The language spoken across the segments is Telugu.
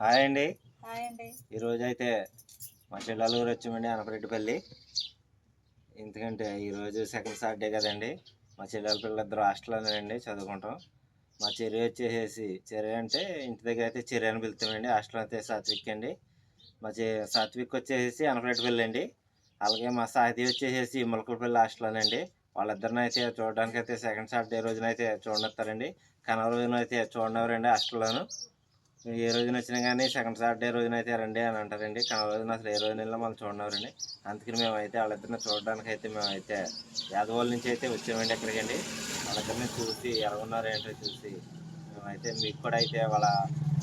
హాయ్ అండి. హాయ్ అండి. ఈరోజు అయితే మా చెల్లెల ఊరు వచ్చామండి అనపరెడ్డిపల్లి. ఎందుకంటే ఈరోజు సెకండ్ సాటర్డే కదండి. మా చెల్లెల పిల్లలిద్దరు హాస్టల్లోనేనండి చదువుకుంటాం. మా చెర్రి వచ్చేసేసి చెర్రి అంటే ఇంటి దగ్గర అయితే చెర్రి అని పిలుస్తామండి హాస్టల్ అయితే సాత్విక్ అండి. మా చె సాత్విక్ వచ్చేసి అనపరెడ్డిపల్లి అండి. అలాగే మా సాహితీ వచ్చేసేసి ములకలపల్లి హాస్టల్లోనండి వాళ్ళిద్దరిని అయితే చూడడానికి అయితే సెకండ్ సాటర్డే రోజున అయితే చూడనిస్తారండి. కనవ రోజున అయితే చూడనివ్వరండి హాస్టల్లోను. ఏ రోజున వచ్చినా కానీ సెకండ్ సాటర్డే రోజున అయితే రండి అని అంటారండి. కానీ ఆ రోజున అసలు ఏ రోజున వెళ్ళినా మనం చూడనవరండి. అందుకని మేమైతే వాళ్ళిద్దరిని చూడడానికి అయితే మేమైతే యాదవాళ్ళ నుంచి అయితే వచ్చామండి ఎక్కడికండి వాళ్ళిద్దరిని చూసి ఎలా ఉన్నారో ఏంటో చూసి మేమైతే మీకు కూడా అయితే వాళ్ళ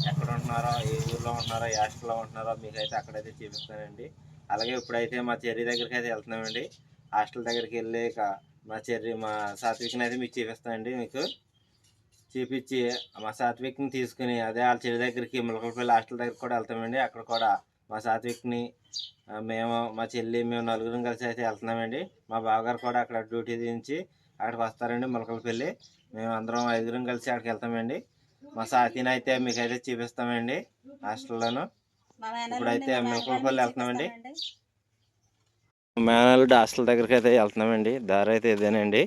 ఎక్కడ ఉంటున్నారో ఏ ఊర్లో ఉంటున్నారో ఏ హాస్టల్లో ఉంటున్నారో మీకైతే అక్కడైతే చూపిస్తానండి. అలాగే ఇప్పుడైతే మా చెర్రీ దగ్గరికి అయితే వెళ్తున్నామండి. హాస్టల్ దగ్గరికి వెళ్ళాక మా చెర్రీ మా సాత్వికని అయితే మీకు చూపిస్తానండి మీకు. చూపించి మా సాత్విక్ని తీసుకుని అదే వాళ్ళ చెల్లి దగ్గరికి ములకలపల్లి హాస్టల్ దగ్గరికి కూడా వెళ్తామండి. అక్కడ కూడా మా సాత్విక్ని మేము మా చెల్లి మేము నలుగురం కలిసి అయితే వెళ్తున్నామండి. మా బావగారు కూడా అక్కడ డ్యూటీ దించి అక్కడికి వస్తారండి ములకలపల్లి. మేము అందరం ఐదుగురం కలిసి అక్కడికి వెళ్తామండి. మా సాతిని అయితే మీకు అయితే చూపిస్తామండి హాస్టల్లోను. ఇప్పుడైతే మా మిరపకాయలు మేనల్లుడిని వెళ్తున్నామండి. మేనల్లుడు హాస్టల్ దగ్గరికి అయితే వెళ్తున్నామండి. దారి అయితే ఇదేనండి.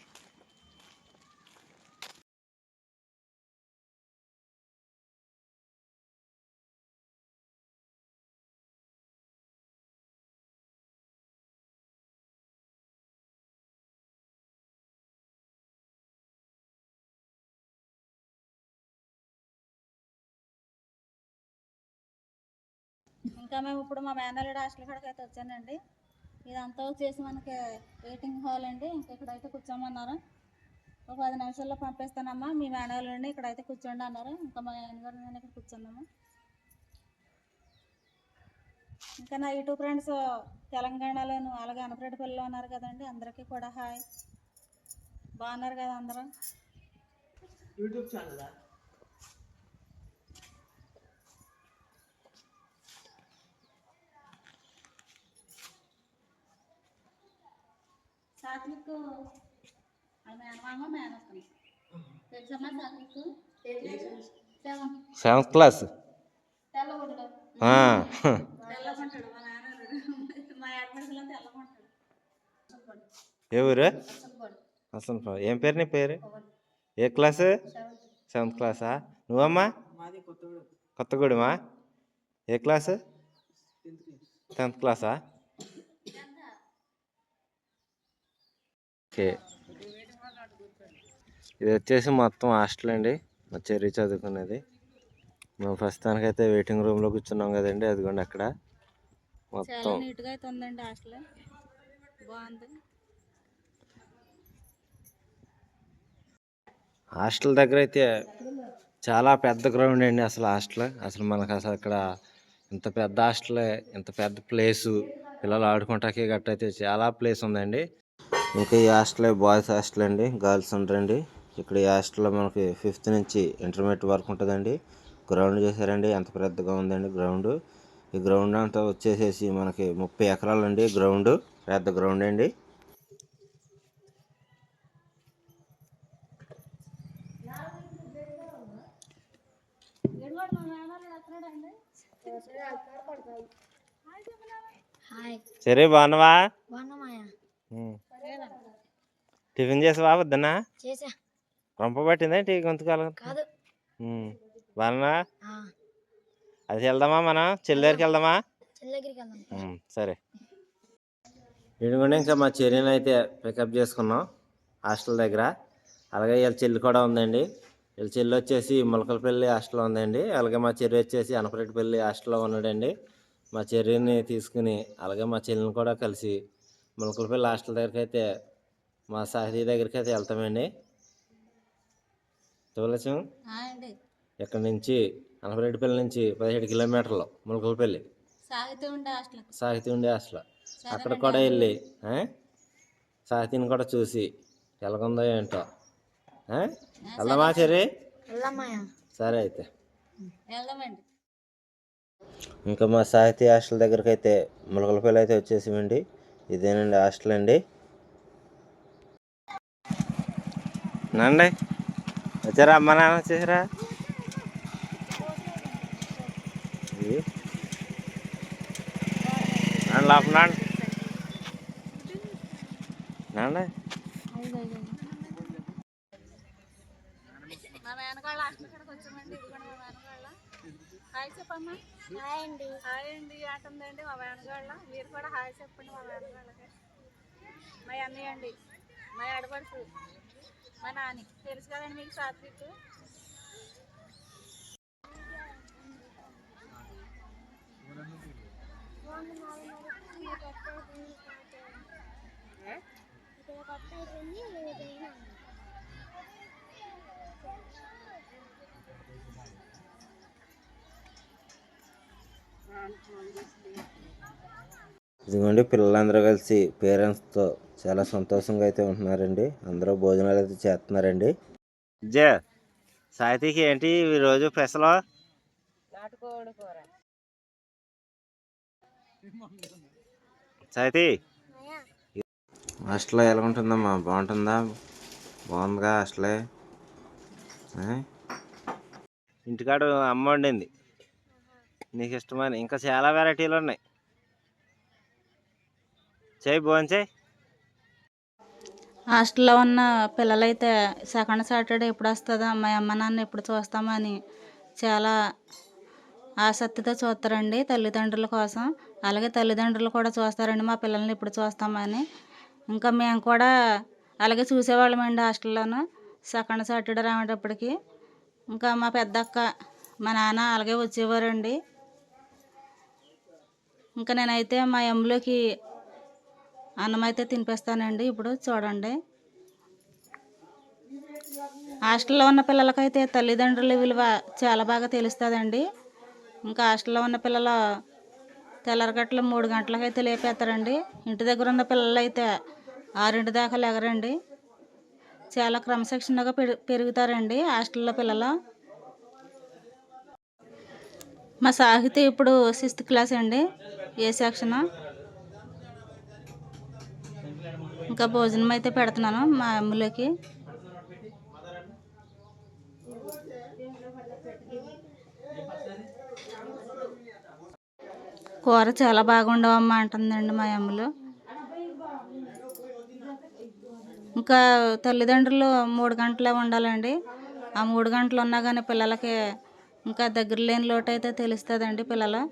ఇంకా మేము ఇప్పుడు మా మేనల్లుడు హాస్టల్ కాడికి అయితే వచ్చానండి. ఇదంతా వచ్చేసి మనకి వెయిటింగ్ హాల్ అండి. ఇంకా ఇక్కడైతే కూర్చోమన్నారు. ఒక పది నిమిషాల్లో పంపిస్తానమ్మా. మీ మేనల్లుడిని ఇక్కడైతే కూర్చోండి అన్నారు. ఇంకా మా నాన్నగారు నేను ఇక్కడ కూర్చున్నాము ఇంకా నా యూట్యూబ్ ఫ్రెండ్స్ తెలంగాణలోను అలాగే అనపరెడ్డిపల్లిలో ఉన్నారు కదండి. అందరికీ కూడా హాయ్. బాగున్నారు కదా అందరూ? యూట్యూబ్ ఛానల్ సాత్విక్ అది మేనమామ మేనత్తం తెలుసమ్మా సాత్విక్ సెవెన్ సెవెంత్ క్లాస్ తెల్లగొడ్డు ఆ, తెల్లగుంటాడు మా నాన్న మా ఏడపడిలో తెల్లగుంటాడు. ఏ ఊరు? అసలు ఏం పేరు నీ పేరు? ఏ క్లాసు? సెవెంత్. క్లాసా నువ్వమ్మా? మాది కొత్తగూడెం. కొత్తగూడెమా? ఏ క్లాసు? టెన్త్ క్లాస్ టెన్త్ క్లాసా ఓకే. ఇది వచ్చేసి మొత్తం హాస్టల్ అండి. మా చెర్రీ చదువుకునేది మేము ప్రస్తుతానికైతే వెయిటింగ్ రూమ్లో కూర్చున్నాం కదండి. అదిగోండి అక్కడ. మొత్తం. నీట్గా అయితే ఉందండి హాస్టల్. బాగుంది. హాస్టల్ దగ్గర అయితే చాలా పెద్ద గ్రౌండ్ అండి అసలు హాస్టల్. అసలు మనకు అసలు ఇక్కడ ఇంత పెద్ద హాస్టల్ ఇంత పెద్ద ప్లేసు. పిల్లలు ఆడుకుంటాకి గట్ట అయితే చాలా ప్లేస్ ఉందండి. ఇంకా ఈ హాస్టల్ బాయ్స్ హాస్టల్ అండి గర్ల్స్ ఉంటారండి ఇక్కడ ఈ హాస్టల్లో మనకి ఫిఫ్త్ నుంచి ఇంటర్మీడియట్ వరకు ఉంటుందండి. గ్రౌండ్ చేశారండి ఎంత పెద్దగా ఉందండి గ్రౌండ్. ఈ గ్రౌండ్ అంతా వచ్చేసేసి మనకి ముప్పై ఎకరాలండి గ్రౌండ్ పెద్ద గ్రౌండ్ అండి. సరే బాగున్నావా? టిఫిన్ చేసా రొంప పట్టిందా టీ గొంతుకాలం కాదు. బాగా ఆ, అది వెళ్దామా మనం? చెల్లేరికి వెళ్దామా? సరే. ఇదిగోండి ఇంకా మా చెర్రీని అయితే పికప్ చేసుకున్నాం హాస్టల్ దగ్గర. అలాగే వీళ్ళ చెల్లి కూడా ఉందండి. వీళ్ళ చెల్లి వచ్చేసి ములకలపల్లి హాస్టల్లో ఉందండి. అలాగే మా చెర్రి వచ్చేసి అనపరెడ్డిపల్లి హాస్టల్లో ఉన్నాడండి. మా చెర్రీని తీసుకుని అలాగే మా చెల్లిని కూడా కలిసి ములకలపల్లి హాస్టల్ దగ్గరికి అయితే మా సాహితీ దగ్గరికి అయితే వెళ్తామండి. అండి. ఇక్కడ నుంచి? అనపరెడ్డిపల్లి నుంచి పదిహేడు కిలోమీటర్లు ములకలపల్లి. సాహిత్యం ఉండే హాస్టల్. సాహితీ ఉండే అసలు అక్కడ కూడా వెళ్ళి? సాహితీని కూడా చూసి ఎలాగుందో ఏంటో? వెళ్దామా వెళ్దామాయా సరే అయితే. ఇంకా మా సాహితీ హాస్టల్ దగ్గరికి అయితే ములకలపల్లి అయితే వచ్చేసామండి. ఇదేనండి హాస్టల్ అండి. నండి. వచ్చారా అమ్మ నాన్న వచ్చేసారా ఇవి నాన్న లోపల నాన్న. నాన్న. మా మేనగాళ్ళ హాస్టల్ కాడికి వచ్చామండి ఇది కూడా మా మేనగాళ్ళ హాయ్ చెప్పమ్మా హాయ్ అండి హాయ్ అండి ఆట అంటుందండి మా మేనగాళ్ళ. మీరు కూడా హాయ్ చెప్పండి మా మేనగాళ్ళకి. మా అన్నయ్య అండి మా ఆడపడుచు. మా నాని. తెలుసు కదండి మీకు సాత్విక్? ఇదిగోండి పిల్లలందరూ కలిసి పేరెంట్స్తో చాలా సంతోషంగా అయితే ఉంటున్నారండి. అందరూ భోజనాలు అయితే చేస్తున్నారండి. జే సాహితీకి ఏంటి ఈరోజు స్పెషల్? సాహితీ హాస్టల్లో ఎలా ఉంటుందమ్మా బాగుంటుందా? బాగుందిగా హాస్టలే? ఇంటికాడ అమ్మ వండింది. నీకు ఇష్టమని ఇంకా చాలా వెరైటీలు ఉన్నాయి. చేయి భోంచేయి హాస్టల్లో ఉన్న పిల్లలైతే సెకండ్ సాటర్డే ఎప్పుడు వస్తుందా? మా అమ్మ నాన్న ఎప్పుడు చూస్తామని చాలా ఆసక్తితో చూస్తారండి తల్లిదండ్రుల కోసం. అలాగే తల్లిదండ్రులు కూడా చూస్తారండి మా పిల్లల్ని ఎప్పుడు చూస్తామని. ఇంకా మేము కూడా అలాగే చూసేవాళ్ళమండి హాస్టల్లోనూ సెకండ్ సాటర్డే రావేటప్పటికి ఇంకా మా పెద్దక్క మా నాన్న అలాగే వచ్చేవారండి. ఇంకా నేనైతే మా అమ్మలోకి అన్నం అయితే తినిపిస్తానండి. ఇప్పుడు చూడండి. హాస్టల్లో ఉన్న పిల్లలకైతే తల్లిదండ్రుల విలువ చాలా బాగా తెలుస్తుందండి. ఇంకా హాస్టల్లో ఉన్న పిల్లలు తెల్లరగట్ల మూడు గంటలకైతే లేపేస్తారండి ఇంటి దగ్గర ఉన్న పిల్లలు అయితే ఆరింటి దాకా లేగరండి. చాలా క్రమశిక్షణగా పెరుగుతారండి హాస్టల్లో పిల్లలు. మా సాహితీ ఇప్పుడు సిక్స్త్ క్లాస్ అండి ఏ సెక్షన్? ఇంకా భోజనం అయితే పెడుతున్నాను మా అమ్ములకి. కూర చాలా బాగుండవమ్మ అంటుందండి మా అమ్మలు. ఇంకా తల్లిదండ్రులు మూడు గంటలే ఉండాలండి. ఆ మూడు గంటలు ఉన్నా కానీ పిల్లలకి ఇంకా దగ్గర లేని లోటు అయితే తెలుస్తుందండి పిల్లలు.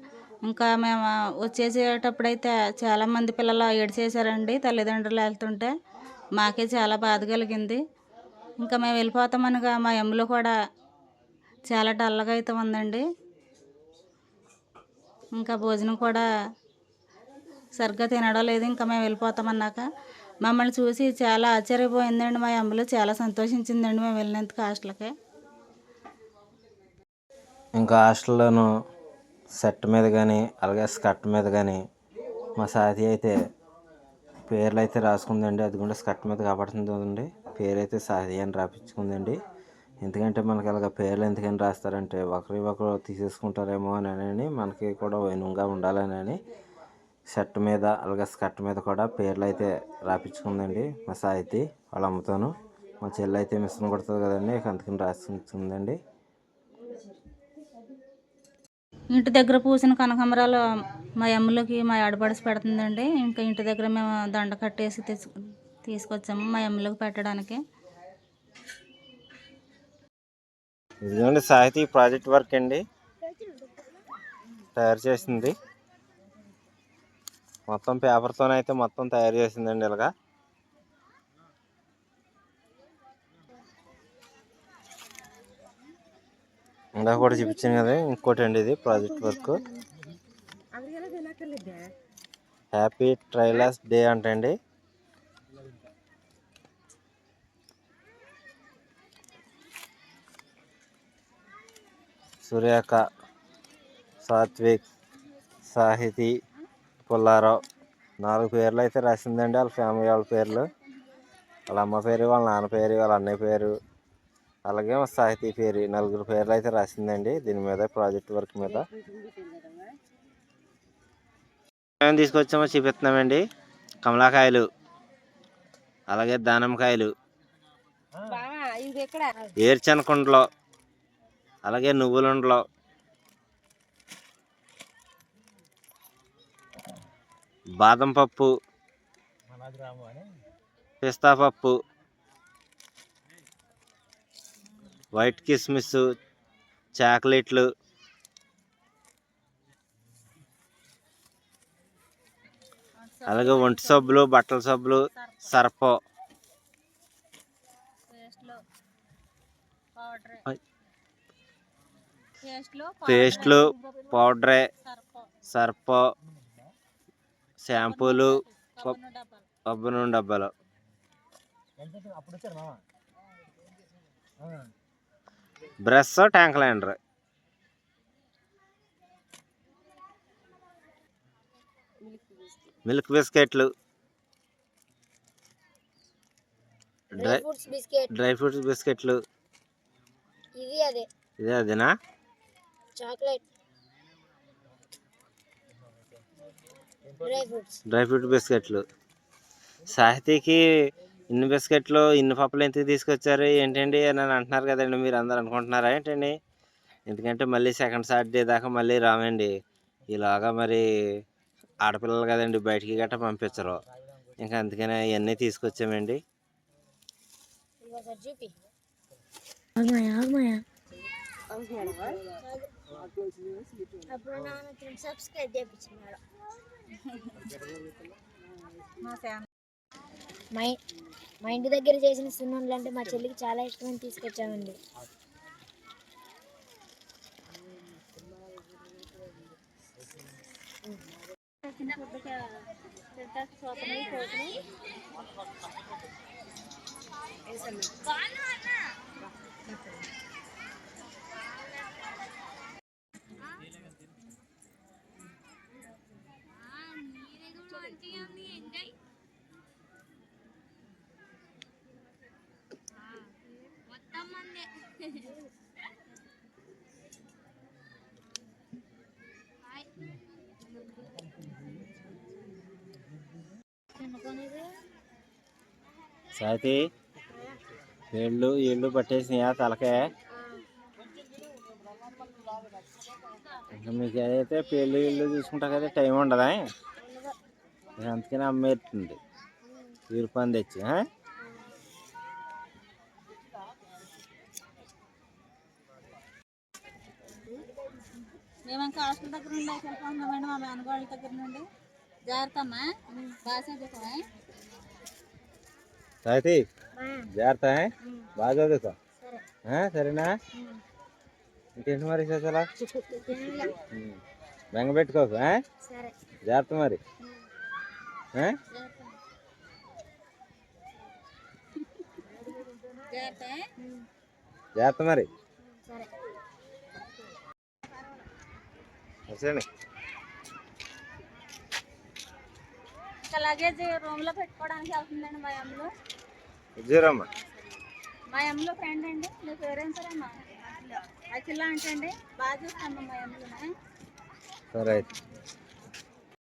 ఇంకా మేము వచ్చేసేటప్పుడైతే చాలామంది పిల్లలు ఏడ్చేసారండి తల్లిదండ్రులు వెళ్తుంటే. మాకే చాలా బాధ కలిగింది. ఇంకా మేము వెళ్ళిపోతామనగా మా ఎమ్ములు కూడా చాలా డల్గా అయితే ఉందండి. ఇంకా భోజనం కూడా సరిగ్గా తినడం లేదు ఇంకా మేము వెళ్ళిపోతామన్నాక. మమ్మల్ని చూసి చాలా ఆశ్చర్యపోయిందండి. మా అమ్మలు చాలా సంతోషించిందండి మేము వెళ్ళినందుకు హాస్టల్కి. ఇంకా హాస్టల్లోనూ సెట్ మీద కానీ అలాగే స్కర్ట్ మీద కానీ మా సాతి అయితే పేర్లు అయితే రాసుకుందండి. అది కూడా స్కర్ట్ మీద కాబడుతుందండి పేరు అయితే సాతి అని రాపించుకుందండి. ఎందుకంటే మనకి అలాగ పేర్లు ఎందుకని రాస్తారంటే ఒకరి ఒకరు తీసేసుకుంటారేమో అని మనకి కూడా వైనంగా ఉండాలని అని షర్ట్ మీద అలాగే స్కర్ట్ మీద కూడా పేర్లు అయితే రాపించుకుందండి మా సాహితి వాళ్ళ అమ్మతోను. మా చెల్లి అయితే మిషన్ కొడుతుంది కదండి అందుకని రాసించిందండి ఇంటి దగ్గర పూసిన కనకాంబరాలు మా అమ్మలకి మా ఆడపడిసి పెడుతుందండి. ఇంకా ఇంటి దగ్గర మేము దండ కట్టేసి తీసు తీసుకొచ్చాము మా అమ్మలకు పెట్టడానికి. ఇదిగోండి సాహితీ ప్రాజెక్ట్ వర్క్ అండి. తయారు చేసింది. మొత్తం పేపర్తోనైతే మొత్తం తయారు చేసిందండి ఇలాగా. ఇందాక కూడా చూపించాను కదా ఇంకోటి అండి ఇది project work. Happy trailers day అంటండి. సురేఖ సాత్విక్ సాహితి పుల్లారావు. నాలుగు పేర్లు అయితే రాసిందండి వాళ్ళ ఫ్యామిలీ వాళ్ళ పేర్లు. వాళ్ళ అమ్మ పేరు వాళ్ళ నాన్న పేరు వాళ్ళ అన్నయ్య పేరు. అలాగే సాహితీ పేరు నలుగురు పేర్లు అయితే రాసిందండి. దీని మీద ప్రాజెక్ట్ వర్క్ మీద. మేము తీసుకొచ్చామో చూపిస్తున్నామండి. కమలాకాయలు అలాగే దానంకాయలు ఏర్చనకుండలో అలాగే నువ్వులుండలో. బాదం పప్పు పిస్తా పప్పు. వైట్ కిస్మిస్ చాక్లెట్లు. అలాగే ఒంటి సబ్బులు బట్టల సబ్బులు సర్ప. పేస్ట్లు పౌడర్. సర్ప. సర్ప షాంపూలు కొబ్బరి నూనె డబ్బాలు. Brush tank liner. మిల్క్ బిస్కెట్లు. Dry dry fruits biscuit dry fruits బిస్కెట్లు. ఇది అదే. ఇదే అదేనా? Chocolate. Dry fruits. Dry fruit బిస్కెట్లు. సాహితీకి ఇన్ని బిస్కెట్లు ఇన్ని పప్పులు ఎందుకు తీసుకొచ్చారు? ఏంటండి? అని అంటున్నారు కదండి. మీరు అందరు అనుకుంటున్నారా ఏంటండి? ఎందుకంటే మళ్ళీ సెకండ్ సాటర్డే దాకా మళ్ళీ రామండి. ఇలాగా మరి ఆడపిల్లలు కదండి బయటికి గట్రా పంపించరు. ఇంకా అందుకనే ఇవన్నీ తీసుకొచ్చామండి. సబ్స్క్రైబ్ మా మా ఇంటి దగ్గర చేసిన సున్నుండలు అంటే మా చెల్లికి చాలా ఇష్టమని తీసుకొచ్చామండి. చిన్న ఫుడ్కి తింటాకి సోపలు ఏళ్ళు పట్టేసినాయా తలకే? ఇంకా మీకు ఏదైతే పెళ్ళి ఇళ్ళు చూసుకుంటా కదా టైం ఉండదా? ఇక అందుకని అమ్మేస్తుంది వీరుపని తెచ్చి మేము ఇంకా హాస్టల్ దగ్గర నుండి వెళ్ళిపోతున్నామండి మా మేనగాళ్ళ దగ్గర నుండి. జాగ్రత్త అమ్మా. బాగా చదువుకోవా సాహితీ జాగ్రత్త ఆ? బాగా చదువుకో సరే ఆ? సరేనా ఇంకేంటి మరి చేసాలా బెంగ పెట్టుకోకు ఆ? సరే జాగ్రత్త మరి ఆ? జాగ్రత్త జాగ్రత్త మరి సరే సరే ఇంకా లగేజ్ రూమ్లో పెట్టుకోవడానికి వెళ్తుందండి మా అమ్మలో మా అమ్మలో ఫ్రెండ్ అండి. మీ పేరేం సరేమ్మా అఖిల అంటే అండి బాగా చూస్తాను మా సరే అయితే.